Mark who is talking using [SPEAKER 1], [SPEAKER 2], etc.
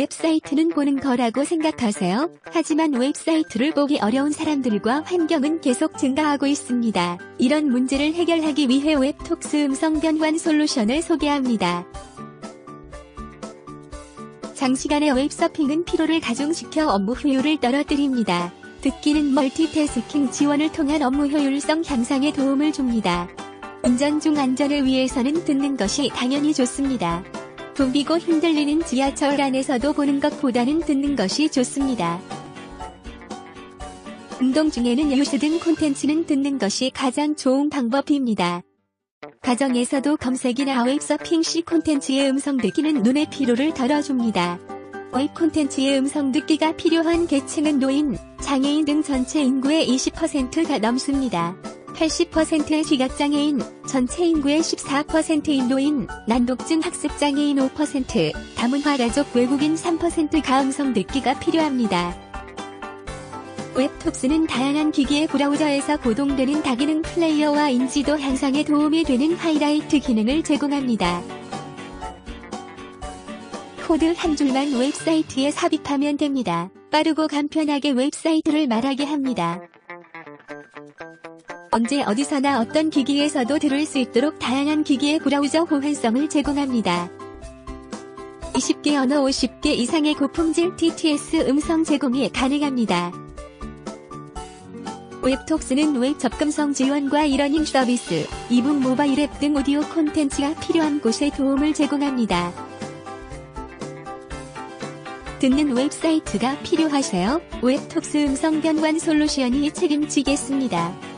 [SPEAKER 1] 웹사이트는 보는 거라고 생각하세요? 하지만 웹사이트를 보기 어려운 사람들과 환경은 계속 증가하고 있습니다. 이런 문제를 해결하기 위해 웹톡스 음성 변환 솔루션을 소개합니다. 장시간의 웹서핑은 피로를 가중시켜 업무 효율을 떨어뜨립니다. 듣기는 멀티태스킹 지원을 통한 업무 효율성 향상에 도움을 줍니다. 운전 중 안전을 위해서는 듣는 것이 당연히 좋습니다. 붐비고 흔들리는 지하철 안에서도 보는 것보다는 듣는 것이 좋습니다. 운동 중에는 뉴스 등 콘텐츠는 듣는 것이 가장 좋은 방법입니다. 가정에서도 검색이나 웹서핑 시 콘텐츠의 음성 듣기는 눈의 피로를 덜어줍니다. 웹 콘텐츠의 음성 듣기가 필요한 계층은 노인, 장애인 등 전체 인구의 20%가 넘습니다. 80%의 시각장애인, 전체 인구의 14%인 노인, 난독증 학습장애인 5%, 다문화가족 외국인 3%가 음성 듣기가 필요합니다. 웹톡스는 다양한 기기의 브라우저에서 고동되는 다기능 플레이어와 인지도 향상에 도움이 되는 하이라이트 기능을 제공합니다. 코드 한 줄만 웹사이트에 삽입하면 됩니다. 빠르고 간편하게 웹사이트를 말하게 합니다. 언제 어디서나 어떤 기기에서도 들을 수 있도록 다양한 기기의 브라우저 호환성을 제공합니다. 20개 언어 50개 이상의 고품질 TTS 음성 제공이 가능합니다. 웹톡스는 웹 접근성 지원과 이러닝 서비스, 이북 모바일 앱 등 오디오 콘텐츠가 필요한 곳에 도움을 제공합니다. 듣는 웹사이트가 필요하세요? 웹톡스 음성 변환 솔루션이 책임지겠습니다.